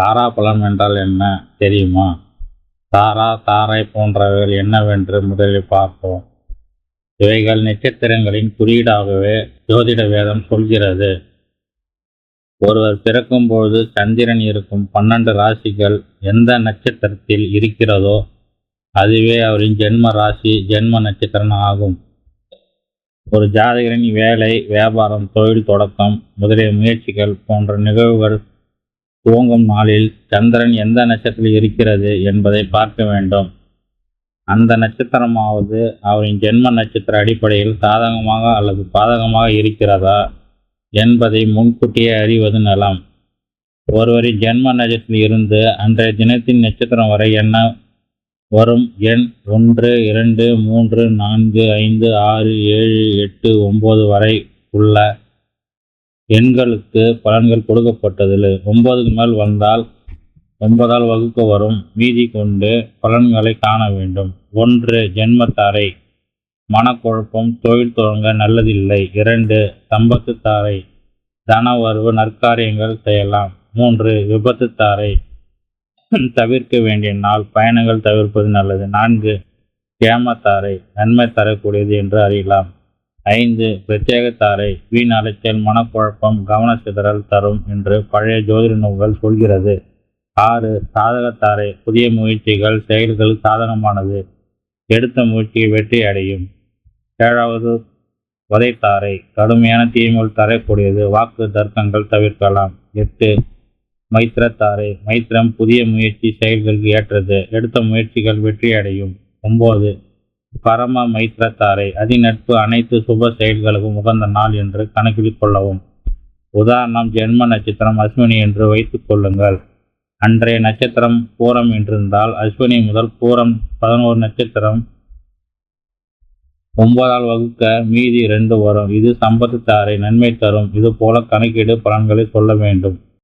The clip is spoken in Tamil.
தாரா பலன் என்றால் என்ன? தெரியுமா? தாரா தாரை போன்றவைகள் என்னவென்று முதலில் பார்ப்போம் இவைகள் நட்சத்திரங்களின் குறியீடாகவே ஜோதிட வேதம் சொல்கிறது. ஒருவர் பிறக்கும்போது சந்திரன் இருக்கும் பன்னெண்டு ராசிகள் எந்த நட்சத்திரத்தில் இருக்கிறதோ அதுவே அவரின் ஜென்ம ராசி ஜென்ம நட்சத்திரம் ஆகும். ஒரு ஜாதகரின் வேலை வியாபாரம் தொழில் தொடக்கம் முதலிய முயற்சிகள் போன்ற நிகழ்வுகள் துவங்கும் நாளில் சந்திரன் எந்த நட்சத்திரத்தில் இருக்கிறது என்பதை பார்க்க வேண்டும். அந்த நட்சத்திரமாவது அவரின் ஜென்ம நட்சத்திர அடிப்படையில் சாதகமாக அல்லது பாதகமாக இருக்கிறதா என்பதை முன்கூட்டியே அறிவது நலம். ஒருவரின் ஜென்ம நட்சத்திரத்தில் இருந்து அன்றைய தினத்தின் நட்சத்திரம் வரை என்ன வரும்? எண் ஒன்று இரண்டு மூன்று நான்கு ஐந்து ஆறு ஏழு எட்டு ஒம்பது வரை உள்ள எண்களுக்கு பலன்கள் கொடுக்கப்பட்டதில் ஒன்பதுக்கு மேல் வந்தால் ஒன்பதால் வகுக்க வரும். மீதி கொண்டு பலன்களை காண வேண்டும். ஒன்று ஜென்மத்தாரை. மனக்குழப்பம் தொழில் தொடங்க நல்லதில்லை. இரண்டு சம்பத்து தாரை தன வரவு நற்காரியங்கள் செய்யலாம். மூன்று விபத்து தாரை தவிர்க்க வேண்டிய நாள் பயணங்கள் தவிர்ப்பது நல்லது. நான்கு கேமத்தாரை. நன்மை தரக்கூடியது என்று அறியலாம். ஐந்து பிரத்யேகத்தாரை வீண் அலைச்சல் மனக்குழப்பம் கவன சிதறல் தரும் என்று பழைய ஜோதிட நூல்கள் சொல்கிறது. ஆறு சாதகத்தாரை புதிய முயற்சிகள் செயல்கள் சாதகமானது எடுத்த முயற்சி வெற்றி அடையும். ஏழாவது வதைத்தாரை கடுமையான தீமைகள் தரக்கூடியது. வாக்கு தர்க்கங்கள் தவிர்க்கலாம். எட்டு மைத்திரத்தாரை மைத்திரம் புதிய முயற்சி செயல்களுக்கு ஏற்றது. எடுத்த முயற்சிகள் வெற்றி அடையும். ஒம்பது பரம மைத்திரத்தாரை அதிநட்பு அனைத்து சுப செயல்களுக்கும் உகந்த நாள் என்று கணக்கில் கொள்ளவும். உதாரணம் ஜென்ம நட்சத்திரம் அஸ்வினி என்று வைத்துக் கொள்ளுங்கள். அன்றைய நட்சத்திரம் பூரம் என்றிருந்தால் அஸ்வினி முதல் பூரம் பதினோரு நட்சத்திரம். ஒன்பதால் வகுக்க மீதி ரெண்டு வரும். இது சம்பத்து தாரை நன்மை தரும். இது போல கணக்கீடு பலன்களை சொல்ல வேண்டும்.